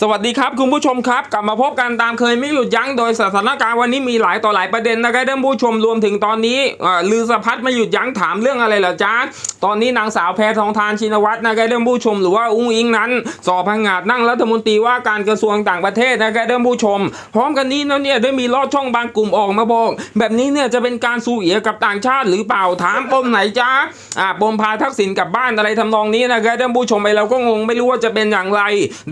สวัสดีครับคุณผู้ชมครับ กลับมาพบกันตามเคยไม่หยุดยั้งโดยสถานการณ์วันนี้มีหลายต่อหลายประเด็นนะครับท่านผู้ชมรวมถึงตอนนี้ลือสะพัดไม่หยุดยั้งถามเรื่องอะไรเหรอจ๊ะตอนนี้นางสาวแพทองทานชินวัตรนะครับท่านผู้ชมหรือว่าอุ้งอิงนั้น สอบพังงาดนั่งรัฐมนตรีว่าการกระทรวงต่างประเทศนะครับท่านผู้ชม พร้อมกันนี้แล้วเนี่ยได้มีลอดช่องบางกลุ่มออกมาบอกแบบนี้เนี่ยจะเป็นการสูเอียกับต่างชาติหรือเปล่าถามปมไหนจ๊ะอ่าปมพาทักษิณกลับบ้านอะไรทำนองนี้นะครับท่านผู้ชมไปเราก็งงไม่รู้ว่าจะเป็นอย่างไร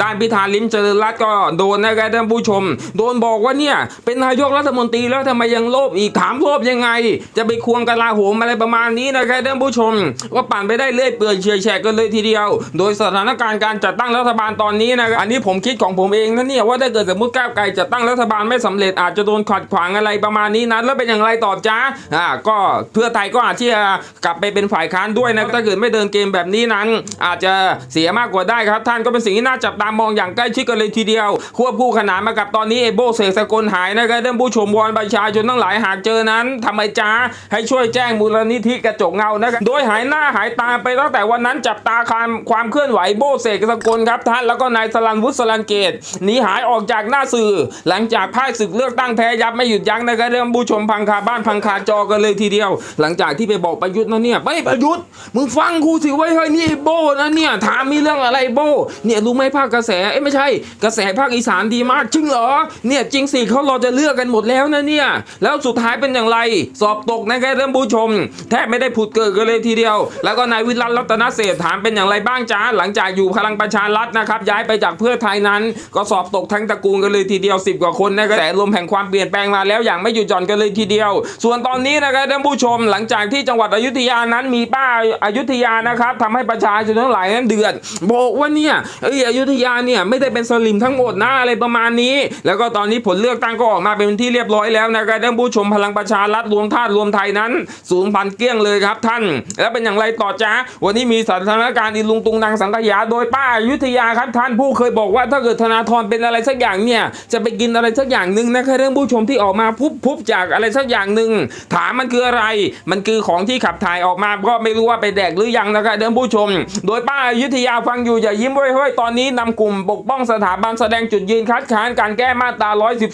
ด้านพิธาลิมเจริญรัตน์ก็โดนนะครับท่านผู้ชม โดนบอกว่าเนี่ยเป็นนายกรัฐมนตรีแล้วทำไมยังโลภอีกถามโลภยังไง จะไปควงกลาโหมอะไรประมาณนี้นะครับท่านผู้ชม ก็ปั่นไปได้เรื่อยเปื่อยเฉยแฉกกันเลยทีเดียว โดยสถานการณ์การจัดตั้งรัฐบาลตอนนี้นะครับอันนี้ผมคิดของผมเองนะเนี่ยว่าถ้าเกิดสมมติก้าวไกลจัดตั้งรัฐบาลไม่สำเร็จอาจจะโดนขัดขวางอะไรประมาณนี้นะแล้วเป็นอย่างไรต่อจ้าอ่าก็เพื่อไทยก็อาจที่จะกลับไปเป็นฝ่ายค้านด้วยนะถ้าเกิดไม่เดินเกมแบบนี้นั้น อาจจะเสียมากกว่าได้ครับ ท่านก็เป็นสิ่งที่น่าจับตามองอย่างใกล้ชิดกันเลยทีเดียว ควบคู่ขนานมากับตอนนี้เอโบเสกสกลหายนะครับท่านผู้ชมวอนประชาชนทั้งหลายหากเจอนั้นทำไมจ้าให้ช่วยแจ้งมูลนิธิกระจกเงานะครับโดยหายหน้าหายตาไปตั้งแต่วันนั้นจับตาความความเคลื่อนไหวโบเสกสกลครับท่านแล้วก็นายสลันวุฒิสลันเกตหนีหายออกจากหน้าสื่อ หลังจากพ่ายศึกเลือกตั้งแพ้ยับไม่หยุดยั้งนะครับท่านผู้ชมพังคาบ้านพังคาจอกันเลยทีเดียว หลังจากที่ไปบอกประยุทธ์นะเนี่ยไม่ประยุทธ์มึงฟังกูสิไว้เฮ้ยนี่ไอ้โบนะเนี่ยถามมีเรื่องอะไรโบเนี่ยรู้ไหมภาคกระแสเอ้ไม่ใช่กระแสภาคอีสานดีมากจริงเหรอเนี่ยจริงสิเขารอจะเลือกกันหมดแล้วนะเนี่ยแล้วสุดท้ายเป็นอย่างไร สอบตกนะครับท่านผู้ชม แทบไม่ได้ผุดเกิดกันเลยทีเดียว แล้วก็นายวิรัตรัตนเศรษฐถามเป็นอย่างไรบ้างจ้าหลังจากอยู่พลังประชารัฐนะครับย้ายไปจากเพื่อไทยนั้น ก็สอบตกทั้งตระกูลกันเลยทีเดียว 10 กว่าคนนะครับแต่ลมแห่งความเปลี่ยนแปลงมาแล้วอย่างไม่หยุดหย่อนกันเลยทีเดียว ส่วนตอนนี้นะครับท่านผู้ชม หลังจากที่จังหวัดอยุธยานั้นมีป้าอายุธยานะครับทำให้ประชาชนทั้งหลายนั้นเดือดบอกว่าเนี่ยเอ้ยอยุธยาเนี่ยไม่ได้เป็นสลิมทั้งหมดนะอะไรประมาณนี้ แล้วก็ตอนนี้ผลเลือกตั้งก็ออกมาเป็นที่เรียบร้อยแล้วนะครับท่านผู้ชมพลังประชารัฐรวมธาตุรวมไทยนั้นสูญพันเกลี้ยงเลยครับท่าน แล้วเป็นอย่างไรต่อจ้าวันนี้มีสถานการณ์อีลุงตุงนางสังขยา โดยป้าอยุธยาครับท่านผู้เคยบอกว่าถ้าเกิดธนาธรเป็นอะไรสักอย่างเนี่ยจะไปกินอะไรสักอย่างหนึ่งนะครับท่านผู้ชมที่ออกมาพุบพุบจากอะไรสักอย่างหนึ่งถามมันคืออะไร มันคือของที่ขับถ่ายออกมาก็ไม่รู้ว่าไปแดกหรือยังนะครับท่านผู้ชม โดยป้าอยุธยาฟังอยู่อย่ายิ้มไว้เฮ้ยตอนนี้นำกลุ่มปกป้องสถาบันแสดงจุดยืนคัดค้านการแก้มาตรา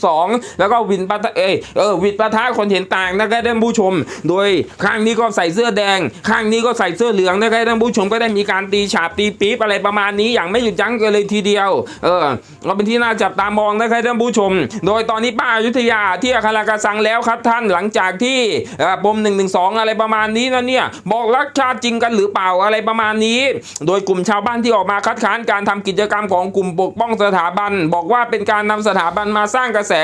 112 แล้วก็วินปะทะเอยเออวินปะทะคนเห็นต่างนะครับท่านผู้ชม โดยข้างนี้ก็ใส่เสื้อแดง ข้างนี้ก็ใส่เสื้อเหลืองนะครับท่านผู้ชมก็ได้มีการตีฉาบตีปี๊บอะไรประมาณนี้อย่างไม่หยุดยั้งกันเลยทีเดียว เออก็เป็นที่น่าจับตามองนะครับท่านผู้ชม โดยตอนนี้ป้าอยุธยาที่อาคารากะสังแล้วครับท่านหลังจากที่ปม1นึอะไรประมาณนี้นะเนี่ยบอกรักชาติจริงกันหรือเปล่าอะไรประมาณนี้ โดยกลุ่มชาวบ้านที่ออกมาคัดค้านการทำกิจกรรมของกลุ่มปกป้องสถาบัน บอกว่าเป็นการนำสถาบันมาสร้างกระแส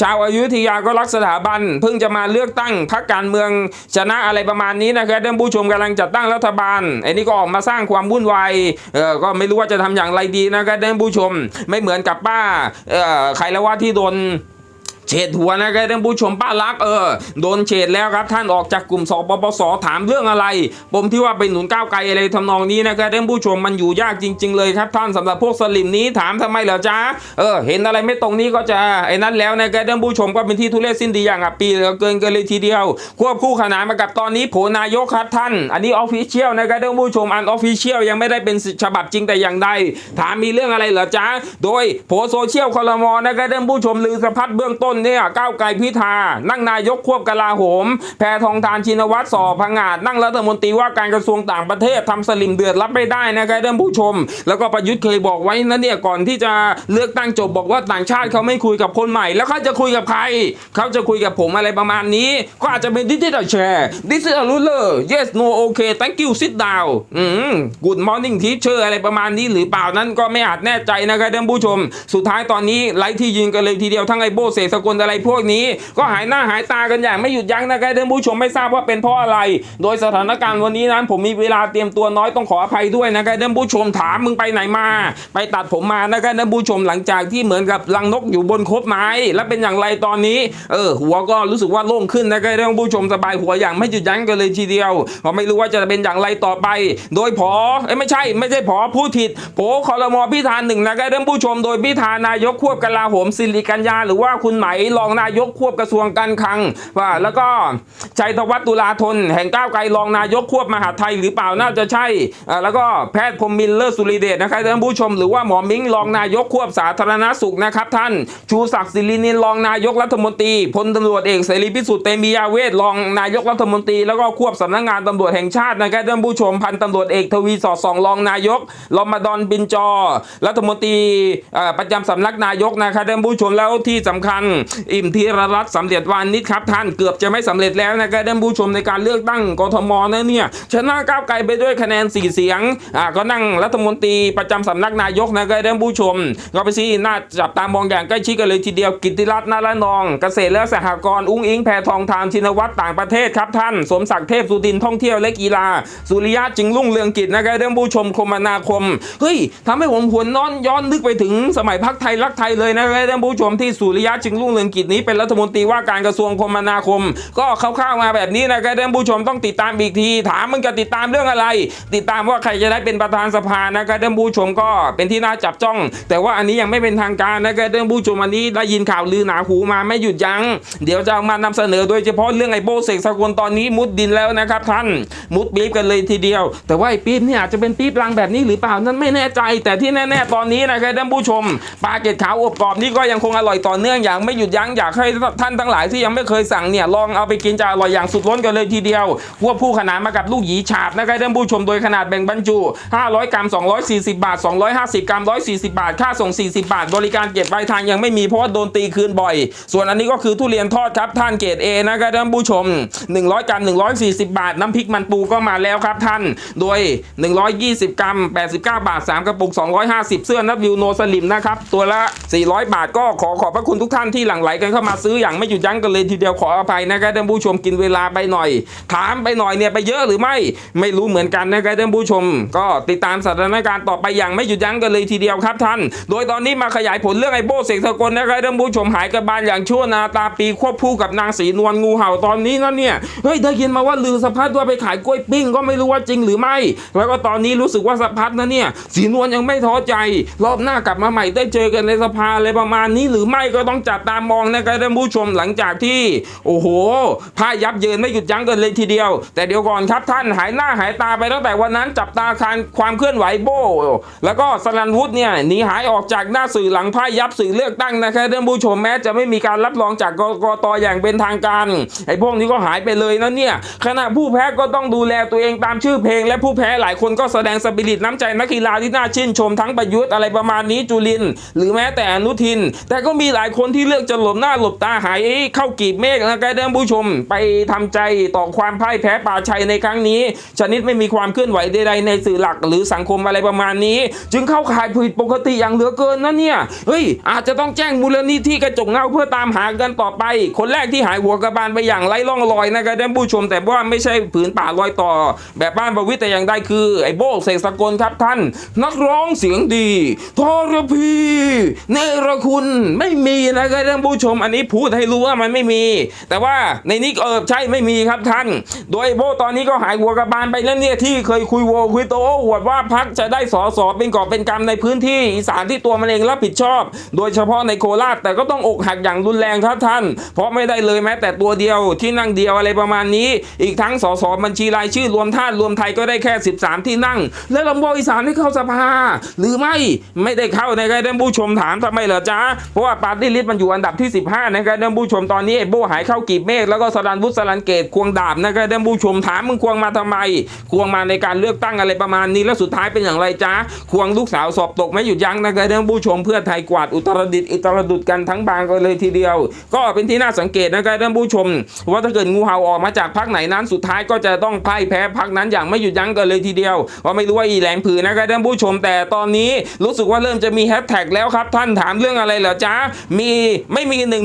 ชาวอายุทยาก็รักสถาบัน เพิ่งจะมาเลือกตั้งพรรคการเมืองชนะอะไรประมาณนี้นะครับท่านผู้ชมกำลังจัดตั้งรัฐบาลไอ้นี่ก็ออกมาสร้างความวุ่นวายเออก็ไม่รู้ว่าจะทำอย่างไรดีนะครับท่านผู้ชม ไม่เหมือนกับป้าเออใครแล้วว่าที่โดน เฉดหัวนะครับท่านผู้ชมป้ารักเออโดนเฉดแล้วครับท่านออกจากกลุ่มสปปสถามเรื่องอะไรปมที่ว่าไปหนุนก้าวไกลอะไรทำนองนี้นะครับท่านผู้ชมมันอยู่ยากจริง ๆ เลยครับท่านสำหรับพวกสลิมนี้ถามทำไมเหรอจ๊ะเออเห็นอะไรไม่ตรงนี้ก็จะไอ้นั้นแล้วนะครับท่านผู้ชมก็เป็นที่ทุเรศสิ้นดีอย่างอะปีเหลือเกินกันเลยทีเดียว ควบคู่ขนานมากับตอนนี้โผนายกครับท่าน อันนี้ออฟฟิเชียลนะครับท่านผู้ชมอันออฟฟิเชียลยังไม่ได้เป็นฉบับจริงแต่อย่างใดถามมีเรื่องอะไรเหรอจ๊ะโดยโผโซเชียลคอรมอนะครับท่านผู้ชมลือสะพัดเบื้องต้นเนี่ยก้าวไกลพิธา นั่งนายกควบกลาโหม แพทองทานชินวัตรสอบพังาดนั่งรัฐมนตรีว่าการกระทรวงต่างประเทศทำสลิมเดือดรับไม่ได้นะครับท่านผู้ชม แล้วก็ประยุทธ์เคยบอกไว้นะเนี่ยก่อนที่จะเลือกตั้งจบบอกว่าต่างชาติเขาไม่คุยกับคนใหม่ แล้วเขาจะคุยกับใคร เขาจะคุยกับผมอะไรประมาณนี้ ก็อาจจะเป็นดิจิทัลแชร์ดิจิทัลรูเลอร์ yes no okay thank you sit down อืม good morning teacher อะไรประมาณนี้หรือเปล่านั้นก็ไม่อาจแน่ใจนะครับท่านผู้ชม สุดท้ายตอนนี้ไล่ที่ยิงกันเลยทีเดียวทั้งไอ้โบเสกสกลอะไรพวกนี้ ก็หายหน้าหายตากันอย่างไม่หยุดยั้งนะครับท่านผู้ชมไม่ทราบว่าเป็นเพราะอะไร โดยสถานการณ์วันนี้นั้น ผมมีเวลาเตรียมตัวน้อยต้องขออภัยด้วยนะครับท่านผู้ชมถามมึงไปไหนมา ไปตัดผมมานะครับท่านผู้ชมหลังจากที่เหมือนกับรังนกอยู่บนคบไม้ แล้วเป็นอย่างไรตอนนี้ เออ หัวก็รู้สึกว่าโล่งขึ้นนะครับท่านผู้ชมสบายหัวอย่างไม่หยุดยั้งกันเลยทีเดียวก็ไม่รู้ว่าจะเป็นอย่างไรต่อไป โดยพอเอ้ไม่ใช่ไม่ใช่พอผู้ผิดโผคอรมอพิธานหนึ่งนะครับท่านผู้ชม โดยพิธานายกควบกลาโหมสิริกัญญาหรือว่าคุณหมายรองนายกควบกระทรวงการคลังว่าแล้วก็ชัยธวัฒน์ตุลาธน แห่งก้าวไกลรองนายกควบมหาไทยหรือเปล่าน่าจะใช่แล้วก็แพทย์พรมมินเลิศสุริเดชนะครับท่านผู้ชมหรือว่าหมอมิงรองนายกควบสาธารณสุขนะครับท่านชูศักดิ์ศิรินินรองนายกรัฐมนตรีพลตำรวจเอกเสรีพิสุทธิ์เตมียาเวทรองนายกรัฐมนตรี แล้วก็ควบสำนักงานตำรวจแห่งชาตินะครับท่านผู้ชมพันตำรวจเอกทวีสอดส่องรองนายกรอมดอนบินจอ รัฐมนตรีประจำสำนักนายกนะครับท่านผู้ชมแล้วที่สำคัญอิ่มธีรรัตสำเร็จวานิชครับท่านเกือบจะไม่สำเร็จแล้วนะครับท่านผู้ชมในการเลือกตั้งกทมนะเนี่ยชนะก้าวไกลไปด้วยคะแนนสี่เสียงอ่าก็นั่งรัฐมนตรีประจำสำนักนายกนะครับท่านผู้ชมก็ไปซี่น่าจับตามองอย่างใกล้ชิดกันเลยทีเดียวกิติรัตน์นาลนอง เกษตรและสหกรณ์อุ้งอิงแพทองทานชินวัตรต่างประเทศครับท่าน สมศักดิ์เทพสุทินท่องเที่ยวและกีฬา สุริยะจึงรุ่งเรืองกิจนะครับท่านผู้ชมคมนาคมเฮ้ยทำให้ผมหวนนอนย้อนนึกไปถึงสมัยพักไทยรักไทยเลยนะครับท่านผู้ชมที่สุริยะจึงรุ่งเรืองกิจนี้เป็นรัฐมนตรีว่าการกระทรวงคมนาคม ก็คร่าวๆมาแบบนี้นะครับท่านผู้ชมต้องติดตามอีกที ถามมึงจะติดตามเรื่องอะไร ติดตามว่าใครจะได้เป็นประธานสภานะครับท่านผู้ชมก็เป็นที่น่าจับจ้อง แต่ว่าอันนี้ยังไม่เป็นทางการนะครับท่านผู้ชมอันนี้ได้ยินข่าวลือหนาหูมาไม่หยุดยัง้งเดี๋ยวจะมานำเสนอโดยเฉพาะเรื่องไอ้โบเสกสกลตอนนี้มุดดินแล้วนะครับท่านมุดปี๊บกันเลยทีเดียว แต่ว่าไอ้ปี๊บเนี่ยอาจจะเป็นปี๊บรังแบบนี้หรือเปล่านั้นไม่แน่ใจ แต่ที่แน่ ๆ ตอนนี้นะครับท่านผู้ชมปลาเกล็ดขาวอบกรอบนี่ก็ยังคงอร่อยต่อเนื่องอย่างไม่หยุดยั้งอยากให้ท่านทั้งหลายที่ยังไม่เคยสั่งเนี่ยลองเอาไปกินจะอร่อยอย่างสุดล้นกันเลยทีเดียวควบคู่ขนานมากับลูกหยีฉาบนะครับท่านผู้ชมโดยขนาดแบ่งบรรจุ 500 กรัม 240 บาท 250 กรัม 140 บาท ค่าส่ง 40 บาท บริการเก็บปลายทางยังไม่มีเพราะว่าโดนตีคืนบ่อย ส่วนอันนี้ก็คือทุเรียนทอดครับท่านเกรด A นะครับท่านผู้ชม 100 กรัม 140 บาท น้ำพริกมันปูก็มาแล้วครับท่าน โดย 120 กรัม 89 บาท 3 กระปุก 250 เสื้อนับวิวโนสลิมนะครับ ตัวละ 400 บาทก็ขอขอบพระคุณทุกท่านที่หลั่งไหลกันเข้ามาซื้ออย่างไม่หยุดยั้งกันเลยทีเดียวขออภัยนะครับท่านผู้ชมกินเวลาไปหน่อย ถามไปหน่อยเนี่ยไปเยอะหรือไม่ไม่รู้เหมือนกันนะครับท่านผู้ชม ก็ติดตามสถานการณ์ต่อไปอย่างไม่หยุดยั้งกันเลยทีเดียวครับท่าน โดยตอนนี้มาขยายผลเรื่องไอ้โบเสกสกลนะครับท่านผู้ชมหายกระบาลอย่างชั่วนาตาปีควบคู่กับนางสีนวลงูเห่าตอนนี้นั่นเนี่ยเฮ้ยได้ยินมาว่าลือสะพัดว่าไปขายกล้วยปิ้งก็ไม่รู้ว่าจริงหรือไม่ แล้วก็ตอนนี้รู้สึกว่าสะพัดนะเนี่ยสีนวลยังไม่ท้อใจ รอบหน้ากลับมาใหม่ได้เจอกันในสภาอะไรประมาณนี้หรือไม่ก็ต้องจับตาามองนะครับท่านผู้ชมหลังจากที่ โอ้โหพ่ายยับเยินไม่หยุดยั้งกันเลยทีเดียว แต่เดี๋ยวก่อนครับท่านหายหน้าหายตาไปตั้งแต่วันนั้นจับตาการความเคลื่อนไหวโบ แล้วก็สลันวุฒิเนี่ยหนีหายออกจากหน้าสื่อหลังพ่ายยับสื่อเลือกตั้งนะครับท่านผู้ชมแม้จะไม่มีการรับรองจากกกตอย่างเป็นทางการไอ้พวกนี้ก็หายไปเลยนะเนี่ยขณะผู้แพ้ก็ต้องดูแลตัวเองตามชื่อเพลง และผู้แพ้หลายคนก็แสดงสปิริตน้ำใจนักกีฬาที่น่าชื่นชมทั้งประยุทธ์อะไรประมาณนี้จุลิน หรือแม้แต่อนุทิน แต่ก็มีหลายคนที่เลือกจะหลบหน้าหลบตาหายเข้ากีบเมฆนะครับท่านผู้ชม ไปทำใจต่อความพ่ายแพ้ป่าชัยในครั้งนี้ ชนิดไม่มีความเคลื่อนไหวใดๆในสื่อหลักหรือสังคมอะไรประมาณนี้ จึงเข้าข่ายผิดปกติอย่างเหลือเกินนะเนี่ยเฮ้ยอาจจะต้องแจ้งมูลนิธิกระจกเงาเพื่อตามหากันต่อไป คนแรกที่หายหัวกระบาลไปอย่างไร้ร่องรอยนะครับท่านผู้ชม แต่ว่าไม่ใช่ผืนป่ารอยต่อ แบบบ้านประวิตรแต่อย่างใดคือไอ้โบกเสกสกลครับท่าน นักร้องเสียงดีทรพีเนรคุณไม่มีนะครับานผู้ชมอันนี้พูดให้รู้ว่ามันไม่มี แต่ว่าในนี้เออใช่ไม่มีครับท่าน โดยโบตอนนี้ก็หายหัวกระบาลไปแล้วเนี่ยที่เคยคุยโวคุยโตอวดว่าพักจะได้สอสอเป็นกอบเป็นกำในพื้นที่อีสานที่ตัวมันเองรับผิดชอบ โดยเฉพาะในโคราชแต่ก็ต้องอกหักอย่างรุนแรงครับท่าน เพราะไม่ได้เลยแม้แต่ตัวเดียวที่นั่งเดียวอะไรประมาณนี้ อีกทั้งสสบัญชีรายชื่อรวมท่านรวมไทยก็ได้แค่ 13 ที่นั่ง แล้วลำบากอีสานได้เข้าสภา หรือไม่ไม่ได้เข้าในะครท่านผู้ชมถามทำไมเหรอจ๊ะเพราะว่าปาร์ตี้ลิสต์มันอยู่อันดับที่ 15 นะครับท่านผู้ชมตอนนี้ไอ้โบหายเข้ากีบเมฆแล้วก็สรันวุฒิสรันเกตควงดาบนะครับท่านผู้ชมถามมึงควงมาทำไม ควงมาในการเลือกตั้งอะไรประมาณนี้แล้วสุดท้ายเป็นอย่างไรจ๊ะควงลูกสาวสอบตกไม่หยุดยั้งนะครับท่านผู้ชมเพื่อไทยกวาดอุตรดิตอิตรดุดกันทั้งบางกันเลยทีเดียว ก็เป็นที่น่าสังเกตนะครับท่านผู้ชม ว่าถ้าเกิดงูเห่าออกมาจากพักไหนนั้น สุดท้ายก็จะต้องพ่ายแพ้พักนั้นอย่างไม่หยุดยั้งกันเลยทีเดียวว่าไม่รู้ว่าอีแหลงผือนะครับท่านผู้ชมแต่ตอนนี้รู้สึกว่าเริ่มจะมีแฮชแท็กแล้วครับท่านถามเรื่องอะไรเหรอจ๊ะมีไม่มี1นึ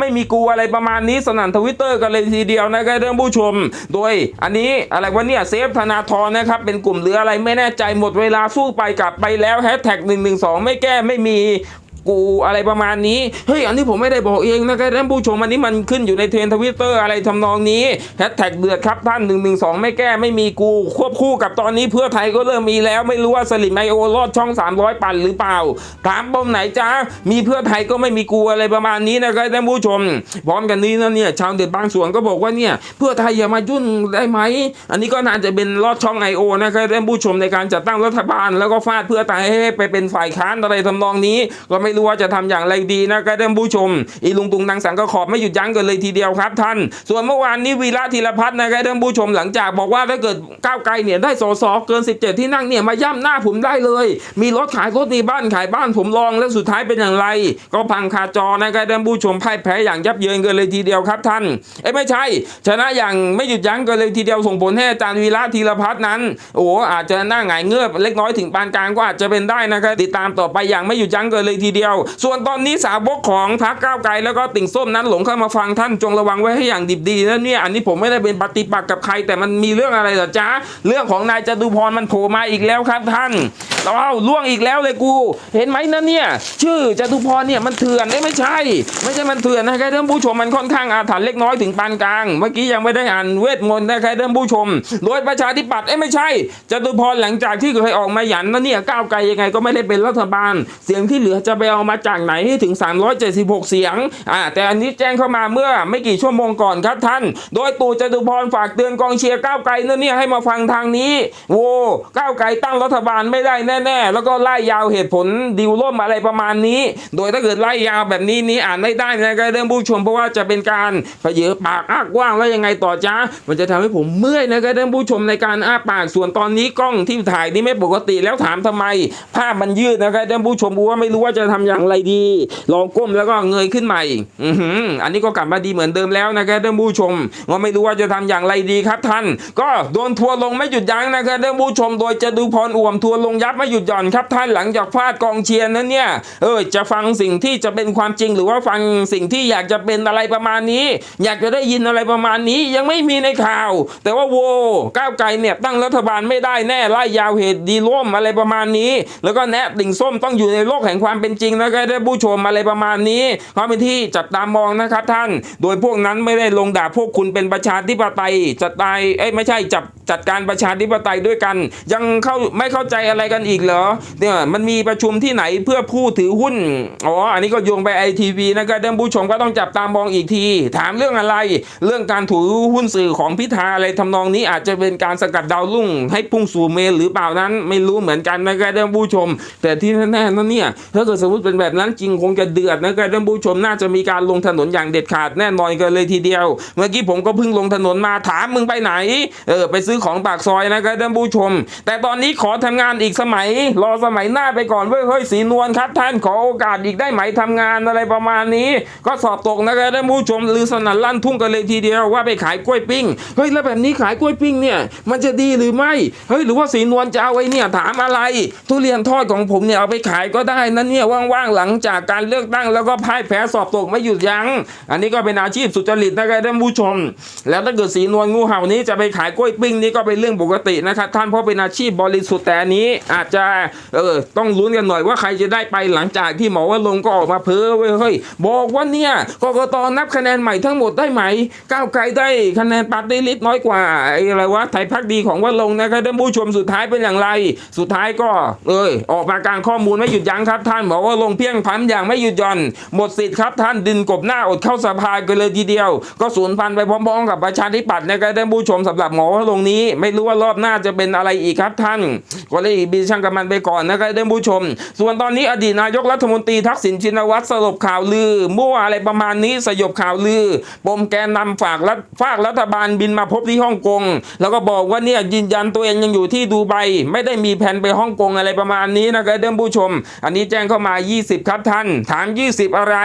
ไม่มีกูอะไรประมาณนี้สนั่นทวิตเตอร์กันเลยทีเดียวนะครับท่านผู้ชม โดยอันนี้อะไรวะเนี่ยเซฟธนาธรนะครับเป็นกลุ่มหรืออะไรไม่แน่ใจหมดเวลาสู้ไปกลับไปแล้วแฮชแท็ก1นึไม่แก้ไม่มี กูอะไรประมาณนี้เฮ้ยอันนี้ผมไม่ได้บอกเองนะครับท่านผู้ชมอันนี้มันขึ้นอยู่ในเทรนทวิตเตอร์อะไรทำนองนี้แฮชแท็กเดือดครับท่าน1นึไม่แก้ไม่มีกู ควบคู่กับตอนนี้เพื่อไทยก็เริ่มมีแล้วไม่รู้ว่าสลิมไอโอรอดช่อง 300 ปั่นหรือเปล่าถามปมไหนจ้ามีเพื่อไทยก็ไม่มีกูอะไรประมาณนี้นะครับท่านผู้ชม พร้อมกันนี้นะเนี่ยชาวเด็ดบางส่วนก็บอกว่าเนี่ยเพื่อไทยอย่ามายุ่นได้ไหมอันนี้ก็น่าจะเป็นลอดช่อง I.O. นะครับท่านผู้ชมในการจัดตั้งรัฐบาลแล้วก็ฟาดเพื่อไทยให้ไปเป็นฝ่ายค้านอะไรทำนองนี้ก็ไม่รู้ว่าจะทำอย่างไรดีนะครับท่านผู้ชม อีลุงตุงนางสังก็ขอบไม่หยุดยั้งกันเลยทีเดียวครับท่าน ส่วนเมื่อวานนี้วีระธีรพัฒน์นะครับท่านผู้ชมหลังจากบอกว่าถ้าเกิดก้าวไกลเนี่ยได้สสเกิน 17 ที่นั่งเนี่ยมาย่ำหน้าผมได้เลย มีรถขายรถมีบ้านขายบ้านผมลองแล้วสุดท้ายเป็นอย่างไร ก็พังคาจอนะครับท่านผู้ชมพ่ายแพ้อย่างยับเยินกันเลยทีเดียวครับท่านเอ้ไม่ใช่ ชนะอย่างไม่หยุดยั้งกันเลยทีเดียวส่งผลให้อาจารย์วีระธีรพัฒน์นั้น โอ้อาจจะหน้าหงายเงือบเล็กน้อยถึงปานกลางก็อาจจะเป็นได้นะครับติดตามต่อไปอย่างไม่หยุดยั้งกันเลยทีเดียวส่วนตอนนี้สาวกของพรรคก้าวไกลแล้วก็ติ่งส้มนั้นหลงเข้ามาฟังท่านจงระวังไว้ให้อย่างดิบดีนะเนี่ยอันนี้ผมไม่ได้เป็นปฏิปักษ์กับใคร แต่มันมีเรื่องอะไรเหรอจ๊ะเรื่องของนายจตุพรมันโผล่มาอีกแล้วครับท่านเอาล่วงอีกแล้วเลยกู เห็นไหมนะเนี่ยชื่อจตุพรเนี่ยมันเถื่อนเอ้ไม่ใช่ ไม่ใช่มันเถื่อนนะครับท่านผู้ชมมันค่อนข้างอาถรรพ์เล็กน้อยถึงปานกลาง เมื่อกี้ยังไม่ได้อ่านเวทมนต์นะครับท่านผู้ชม โดยประชาธิปัตย์เอ้ไม่ใช่จตุพรหลังจากที่เคยออกมาหยันนะเนี่ยก้าวไกลยังไงก็ไม่ได้เป็นรัฐบาล เสียงที่เหลือจะไปเอามาจากไหนให้ถึง 376 เสียงอ่าแต่อันนี้แจ้งเข้ามาเมื่อไม่กี่ชั่วโมงก่อนครับท่าน โดยตู่จตุพรฝากเตือนกองเชียร์ก้าวไกลนะเนี่ยให้มาฟังทางนี้โว้ก้าวไกลตั้งรัฐบาลไม่ได้แน่ ๆ แล้วก็ไล่ยาวเหตุผลดิวล่มอะไรประมาณนี้ โดยถ้าเกิดไล่ยาวแบบนี้นี้อ่านไม่ได้นะครับเรื่องผู้ชมเพราะว่าจะเป็นการเผยปากอ้ากว้างแล้วยังไงต่อจ้ามันจะทำให้ผมเมื่อยนะครับเรื่องผู้ชมในการอ้าปากส่วนตอนนี้กล้องที่ถ่ายนี่ไม่ปกติแล้วถามทำไม ภาพมันยืดนะครับเรื่องผู้ชมบอกว่าไม่รู้ว่าจะทำอย่างไรดี ลองก้มแล้วก็เงยขึ้นใหม่อืออันนี้ก็กลับมาดีเหมือนเดิมแล้วนะครับท่านผู้ชมว่าไม่รู้ว่าจะทำอย่างไรดีครับท่าน ก็โดนทัวร์ลงไม่หยุดยั้งนะครับท่านผู้ชม โดยจะดูพรอ่วมทัวร์ลงยับไม่หยุดหย่อนครับท่านหลังจากฟาดกองเชียร์นั้นเนี่ยเออจะฟังสิ่งที่จะเป็นความจริงหรือว่าฟังสิ่งที่อยากจะเป็นอะไรประมาณนี้ อยากจะได้ยินอะไรประมาณนี้ยังไม่มีในข่าว แต่ว่าโวก้าวไกลเนี่ยตั้งรัฐบาลไม่ได้แน่ไล่ยาวเหตุดีร่มอะไรประมาณนี้ แล้วก็แนะดิ่งส้มต้องอยู่ในโลกแห่งความเป็นจริงจริงนะครับท่านผู้ชมอะไรประมาณนี้เขาเป็นที่จับตามองนะครับท่าน โดยพวกนั้นไม่ได้ลงด่าพวกคุณเป็นประชาธิปไตยจัดตายเอ้ยไม่ใช่จับจัดการประชาธิปไตยด้วยกัน ยังเข้าไม่เข้าใจอะไรกันอีกเหรอเนี่ยมันมีประชุมที่ไหนเพื่อผู้ถือหุ้นอ๋ออันนี้ก็โยงไปไอทีวีนะครับท่านผู้ชมก็ต้องจับตามองอีกที ถามเรื่องอะไร เรื่องการถือหุ้นสื่อของพิธาอะไรทำนองนี้อาจจะเป็นการสกัดดาวรุ่ง ให้พุ่งสู่เมลหรือเปล่านั้น ไม่รู้เหมือนกันนะครับท่านผู้ชม แต่ที่แน่ๆนั่นเนี่ยถ้าเกิดสมมติเป็นแบบนั้นจริงคงจะเดือดนะครับท่านผู้ชมน่าจะมีการลงถนนอย่างเด็ดขาดแน่นอนกันเลยทีเดียว เมื่อกี้ผมก็เพิ่งลงถนนมาถามมึงไปไหนเออไปซื้อของปากซอยนะครับท่านผู้ชม แต่ตอนนี้ขอทำงานอีกสมัย รอสมัยหน้าไปก่อนเว้ยเฮ้ยสีนวลครับ ท่านขอโอกาสอีกได้ไหมทำงานอะไรประมาณนี้ ก็สอบตกนะครับท่านผู้ชมลือสนั่นลั่นทุ่งกันเลยทีเดียวว่าไปขายกล้วยปิ้งเฮ้ยแล้วแบบนี้ขายกล้วยปิ้งเนี่ยมันจะดีหรือไม่เฮ้ยหรือว่าสีนวลจะเอาไว้เนี่ยถามอะไร ทุเรียนทอดของผมเนี่ยเอาไปขายก็ได้นั่นเนี่ยว่าว่างๆหลังจากการเลือกตั้งแล้วก็พ่ายแพ้สอบตกไม่หยุดยัง้ง อันนี้ก็เป็นอาชีพสุจริตนะครับท่านผู้ชม แล้วถ้าเกิดสีนวลงูเห่านี้จะไปขายกล้วยปิ้งนี่ก็เป็นเรื่องปกตินะครับท่านเพราะเป็นอาชีพบริสุทธิ์แต่นี้อาจจะเออต้องลุ้นกันหน่อยว่าใครจะได้ไปหลังจากที่หมอว่าลงก็ออกมาเพ้อเว้ยเฮ้ยบอกว่าเนี่ยกกตนับคะแนนใหม่ทั้งหมดได้ไหมก้าวไกลได้คะแนนปาร์ตี้ลิสต์น้อยกว่าอะไรวะไทยพักดีของว่าลงนะครับท่านผู้ชมสุดท้ายเป็นอย่างไร สุดท้ายก็เอยออกมาการข้อมูลไม่หยุดยั้งครับ ท่านบอกว่าลงเพียงพันอย่างไม่หยุดหย่อน หมดสิทธิ์ครับท่านดินกบหน้าอดเข้าสภากันเลยทีเดียว ก็สูญพันธุ์ไปพร้อมๆ กับประชาธิปัตย์นะครับท่านผู้ชมสำหรับหมอว่าลงนี้ ไม่รู้ว่ารอบหน้าจะเป็นอะไรอีกครับท่าน ก็เลยบีช่างกับมันไปก่อนนะครับท่านผู้ชม ส่วนตอนนี้อดีตนายกรัฐมนตรีทักษิณชินวัตรสรุปข่าวลือ มั่วอะไรประมาณนี้สยบข่าวลือ ปมแกนนำฝากรัฐฝากรัฐบาลบินมาพบที่ฮ่องกง แล้วก็บอกว่าเนี่ยยืนยันตัวเองยังอยู่ที่ดูไบไม่ได้มีแผนไปฮ่องกงอะไรประมาณนี้นะครับท่านผู้ชม อันนี้แจ้งเข้ามา20 ครับท่าน ถาม 20 อะไร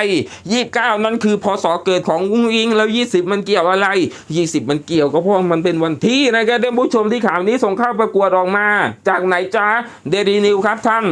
29 นั่นคือพศเกิดของอุ้งอิง แล้ว 20 มันเกี่ยวอะไร 20 มันเกี่ยวก็เพราะมันเป็นวันที่นะครับท่านผู้ชมที่ข่าวนี้ส่งเข้าประกวดออกมา จากไหนจ้าเดลีนิวครับท่าน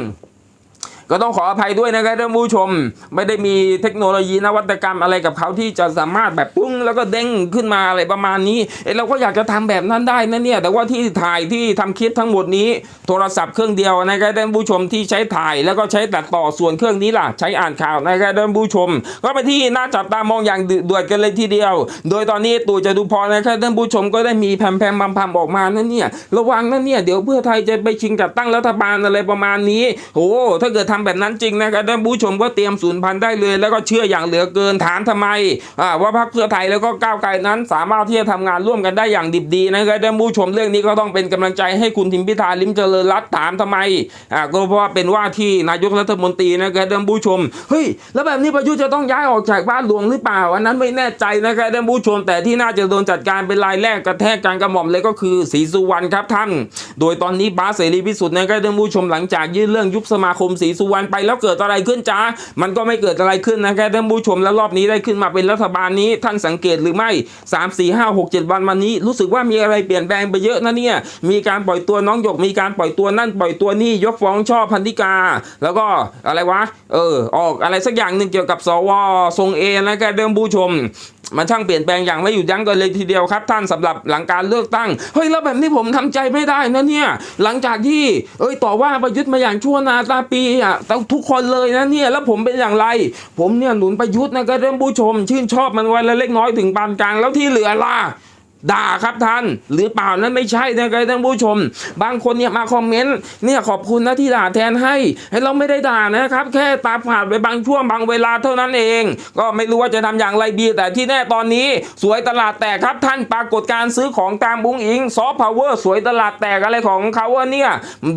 ก็ต้องขออภัยด้วยนะครับท่านผู้ชม ไม่ได้มีเทคโนโลยีนวัตกรรมอะไรกับเขาที่จะสามารถแบบปุ้งแล้วก็เด้งขึ้นมาอะไรประมาณนี้เอ้เราก็อยากจะทำแบบนั้นได้นะเนี่ยแต่ว่าที่ถ่ายที่ทำคลิปทั้งหมดนี้ โทรศัพท์เครื่องเดียวนะครับท่านผู้ชมที่ใช้ถ่ายแล้วก็ใช้ตัดต่อส่วนเครื่องนี้ล่ะ ใช้อ่านข่าวนะครับท่านผู้ชม ก็ไปนที่น่าจับตามองอย่างดุเดือดกันเลยทีเดียว โดยตอนนี้ตู่จตุพรนะครับท่านผู้ชมก็ได้มีแผ่มๆพำๆออกมานั่นเนี่ยระวังนะเนี่ยเดี๋ยวเพื่อไทยจะไปชิงจัดตั้งรัฐบาลอะไรประมาณนี้โอ้ถ้าเกิดทำแบบนั้นจริงนะครับท่านผู้ชมก็เตรียมศูนย์พันได้เลย แล้วก็เชื่ออย่างเหลือเกินฐานทำไมว่าพรรคเพื่อไทยแล้วก็ก้าวไกลนั้น สามารถที่จะทำงานร่วมกันได้อย่างดิบดีนะครับท่านผู้ชมเรื่องนี้ก็ต้องเป็นกำลังใจให้คุณทิมพิธาลิมเจริญรัตน์ถามทำไมอ่าก็เพราะว่าเป็นว่าที่นายกรัฐมนตรีนะครับท่านผู้ชมเฮ้ยแล้วแบบนี้ประยุทธ์จะต้องย้ายออกจากบ้านหลวงหรือเปล่าอันนั้นไม่แน่ใจนะครับท่านผู้ชม แต่ที่น่าจะโดนจัดการเป็นรายแรกกระแทกการกระหม่อมเลยก็คือศรีสุวรรณครับท่าน โดยตอนนี้บาเสรีพิสุทธิ์นะครับท่านผู้ชมหลังจากยื่นเรื่องยุบสมาคมศรีสุวรรณไปแล้วเกิดอะไรขึ้นจ้ามันก็ไม่เกิดอะไรขึ้นนะครับท่านผู้ชมแล้วรอบนี้ได้ขึ้นมาเป็นรัฐบาลนี้ท่านสังเกตหรือไม่ 3 4 5 6 7 วันมานี้ รู้สึกว่ามีอะไรเปลี่ยนแปลงไปเยอะนะเนี่ยมีการปล่อยตัวน้องหยกมีการปล่อยตัวนั่นปล่อยตัวนี่ยกฟ้องช่อพันธิกา แล้วก็อะไรวะเออออกอะไรสักอย่างหนึ่งเกี่ยวกับสวทรงเอนะครับท่านผู้ชม มันช่างเปลี่ยนแปลงอย่างไม่หยุดยั้งกันเลยทีเดียวครับ ท่านสำหรับหลังการเลือกตั้งเฮ้ยแล้วแบบนี้ผมทำใจไม่ได้นะเนี่ยหลังจากที่เอ้ยต่อว่าประยุทธ์มาอย่างชั่วนาตาปีอะทุกคนเลยนะเนี่ยแล้วผมเป็นอย่างไร ผมเนี่ยหนุนประยุทธ์นะก็ท่มผู้ชม ชื่นชอบมันวันละเล็กน้อยถึงปานกลางแล้วที่เหลือล่ะ ด่าครับท่าน หรือเปล่านั้นไม่ใช่นะครับท่านผู้ชม บางคนเนี่ยมาคอมเมนต์เนี่ยขอบคุณนะที่ด่าแทนให้ให้เราไม่ได้ด่านะครับ แค่ตาผ่านไปบางช่วงบางเวลาเท่านั้นเอง ก็ไม่รู้ว่าจะทำอย่างไรดี แต่ที่แน่ตอนนี้สวยตลาดแตกครับท่านปรากฏการซื้อของตามบุ้งอิงซอฟต์พาวเวอร์สวยตลาดแตกอะไรของเขาเนี่ย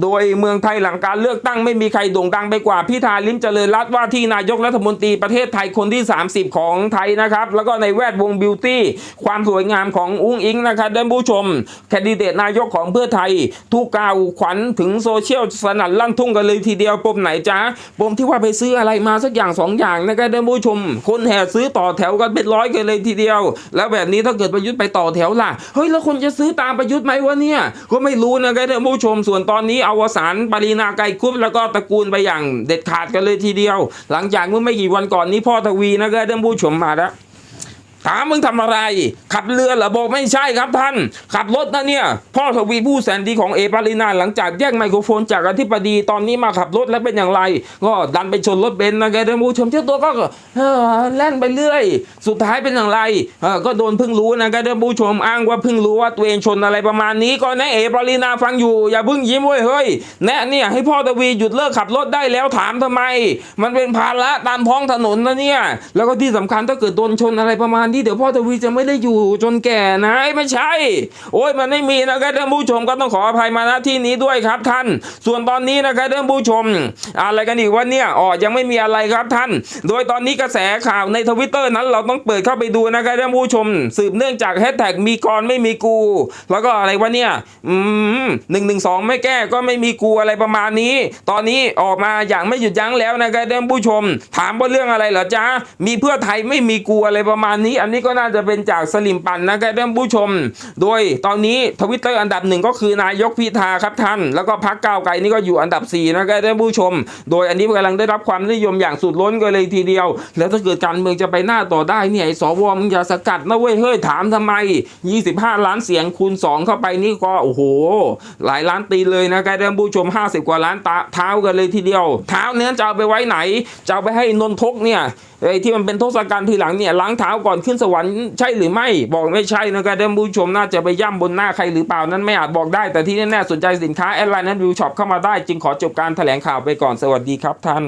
โดยเมืองไทยหลังการเลือกตั้งไม่มีใครโด่งดังไปกว่าพิธาลิมเจริญรัตว่าที่นายกรัฐมนตรีประเทศไทยคนที่ 30 ของไทยนะครับแล้วก็ในแวดวงบิวตี้ความสวยงามของอุ้งอิงนะครับท่านผู้ชม แคนดิเดตนายกของเพื่อไทยทุกกล่าวขวัญถึงโซเชียลสนั่นลั่นทุ่งกันเลยทีเดียวปมไหนจ๊ะปมที่ว่าไปซื้ออะไรมาสักอย่างสองอย่างนะครับท่านผู้ชม คนแห่ซื้อต่อแถวกันเป็นร้อยกันเลยทีเดียว แล้วแบบนี้ถ้าเกิดประยุทธ์ไปต่อแถวล่ะเฮ้ยแล้วคนจะซื้อตามประยุทธ์ไหมวะเนี่ยก็ไม่รู้นะครับท่านผู้ชม ส่วนตอนนี้อวสานปรินาไกรคุปแล้วก็ตระกูลไปอย่างเด็ดขาดกันเลยทีเดียว หลังจากเมื่อไม่กี่วันก่อนนี้พ่อทวีนะครับท่านผู้ชมมาแล้ว ถามมึงทำอะไร ขับเรือเหรอบอกไม่ใช่ครับท่าน ขับรถนะเนี่ย พ่อทวีผู้แสนดีของเอปารินาหลังจากแย่งไมโครโฟนจากอธิบดีตอนนี้มาขับรถแล้วเป็นอย่างไร ก็ดันไปชนรถเบนซ์นะแกท่านผู้ชมเจ้าตัวก็เออแล่นไปเรื่อย สุดท้ายเป็นอย่างไรเออก็โดนเพิ่งรู้นะแกท่านผู้ชมอ้างว่าเพิ่งรู้ว่าตัวเองชนอะไรประมาณนี้ก็แนะเอปารินาฟังอยู่อย่าเพิ่งยิ้มเว้ยเฮ้ยแนะเนี่ยให้พ่อทวีหยุดเลิกขับรถได้แล้วถามทำไม มันเป็นภาระตามท้องถนนนะเนี่ยแล้วก็ที่สำคัญถ้าเกิดโดนชนอะไรประมาณนี้เดี๋ยวพ่อทวีจะไม่ได้อยู่จนแก่นะไม่ใช่ โอ้ยมันไม่มีนะครับท่านผู้ชมก็ต้องขออภัยมาณที่นี้ด้วยครับท่าน ส่วนตอนนี้นะครับท่านผู้ชม อะไรกันอีกวะเนี่ยอ๋อยังไม่มีอะไรครับท่าน โดยตอนนี้กระแสข่าวในทวิตเตอร์นั้นเราต้องเปิดเข้าไปดูนะครับท่านผู้ชม สืบเนื่องจากแฮชแท็กมีกรไม่มีกู แล้วก็อะไรวะเนี่ยอืมหนึ่งหนึ่งสองไม่แก้ก็ไม่มีกูอะไรประมาณนี้ ตอนนี้ออกมาอย่างไม่หยุดยั้งแล้วนะครับท่านผู้ชม ถามว่าเรื่องอะไรเหรอจ๊ะมีเพื่อไทยไม่มีกูอะไรประมาณนี้อันนี้ก็น่าจะเป็นจากสลิมปันนะครับท่านผู้ชม โดยตอนนี้ทวิตเตอร์อันดับหนึ่งก็คือนายกพิธาครับท่าน แล้วก็พักก้าวไกลนี่ก็อยู่อันดับ4นะครับท่านผู้ชม โดยอันนี้กำลังได้รับความนิยมอย่างสุดล้นกันเลยทีเดียว แล้วถ้าเกิดการเมืองจะไปหน้าต่อได้เนี่ยสวมึงอย่าสกัดนะเว้ยเฮ้ยถามทำไม 25 ล้านเสียงคูณ 2 เข้าไปนี่ก็โอ้โห หลายล้านตีเลยนะครับท่านผู้ชม 50 กว่าล้านตาเท้ากันเลยทีเดียว เท้าเนี้ยจะเอาไปไว้ไหน จะเอาไปให้นนทกเนี่ย ไอ้ที่มันเป็นทศกัณฐ์ทีหลังเนี่ยล้างเท้าก่อนขึ้นสวรรค์ใช่หรือไม่บอกไม่ใช่นะครับท่านผู้ชมน่าจะไปย่ำบนหน้าใครหรือเปล่านั้นไม่อาจบอกได้ แต่ที่แน่ๆสนใจสินค้าแอดไลน์นั้นวิวช็อปเข้ามาได้ จึงขอจบการแถลงข่าวไปก่อนสวัสดีครับท่าน